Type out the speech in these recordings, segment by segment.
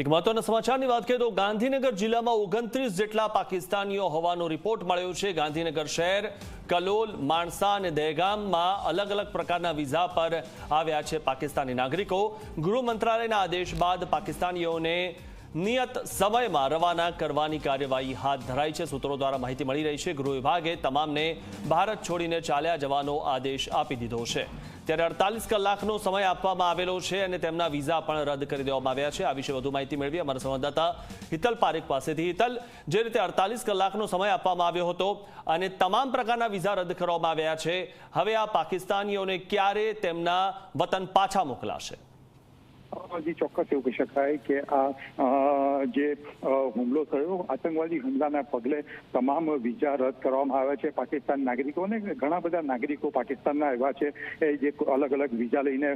એક મહત્વના સમાચારની વાત કરીએ તો ગાંધીનગર જિલ્લામાં ઓગણત્રીસ જેટલા પાકિસ્તાનીઓ હોવાનો રિપોર્ટ મળ્યો છે. ગાંધીનગર શહેર, કલોલ, માણસા અને દહેગામમાં અલગ અલગ પ્રકારના વિઝા પર આવ્યા છે પાકિસ્તાની નાગરિકો. ગૃહ મંત્રાલયના આદેશ બાદ પાકિસ્તાનીઓને નિયત સમયમાં રવાના કરવાની કાર્યવાહી હાથ ધરાઈ છે. સૂત્રો દ્વારા માહિતી મળી રહી છે. ગૃહ વિભાગે તમામને ભારત છોડીને ચાલ્યા જવાનો આદેશ આપી દીધો છે. ત્યારે અડતાલીસ કલાકનો સમય આપવામાં આવેલો છે અને તેમના વિઝા પણ રદ કરી દેવામાં આવ્યા છે. આ વિશે વધુ માહિતી મેળવી અમારા સંવાદદાતા હિતલ પારેખ પાસેથી. હિતલ, જે રીતે અડતાલીસ કલાકનો સમય આપવામાં આવ્યો હતો અને તમામ પ્રકારના વિઝા રદ કરવામાં આવ્યા છે, હવે આ પાકિસ્તાનીઓને ક્યારે તેમના વતન પાછા મોકલાશે? જી, ચોક્કસ એવું કહી શકાય કે આ જે હુમલો થયો, આતંકવાદી હુમલાના પગલે તમામ વિઝા રદ કરવામાં આવ્યા છે. પાકિસ્તાન નાગરિકોને, ઘણા બધા નાગરિકો પાકિસ્તાનના એવા છે, એ જે અલગ અલગ વિઝા લઈને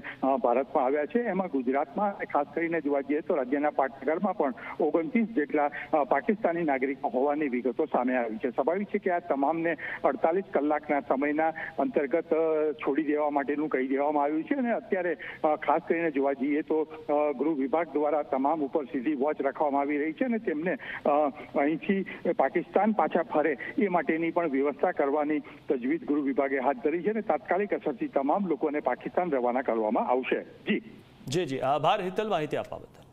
ભારતમાં આવ્યા છે. એમાં ગુજરાતમાં ખાસ કરીને જોવા જઈએ તો રાજ્યના પાટનગરમાં પણ ઓગણત્રીસ જેટલા પાકિસ્તાની નાગરિકો હોવાની વિગતો સામે આવી છે. સ્વાભાવિક છે કે આ તમામને અડતાલીસ કલાકના સમયના અંતર્ગત છોડી દેવા માટેનું કહી દેવામાં આવ્યું છે. અને અત્યારે ખાસ કરીને જોવા જઈએ તો ગૃહ વિભાગ દ્વારા તમામ ઉપર સીધી વોચ રાખવામાં આવી રહી છે અને તેમને અહીંથી પાકિસ્તાન પાછા ફરે એ માટેની પણ વ્યવસ્થા કરવાની તજવીજ ગૃહ વિભાગે હાથ ધરી છે અને તાત્કાલિક અસરથી તમામ લોકોને પાકિસ્તાન રવાના કરવામાં આવશે. જી. જી જી. આભાર હિતલ માહિતી આપવા બદલ.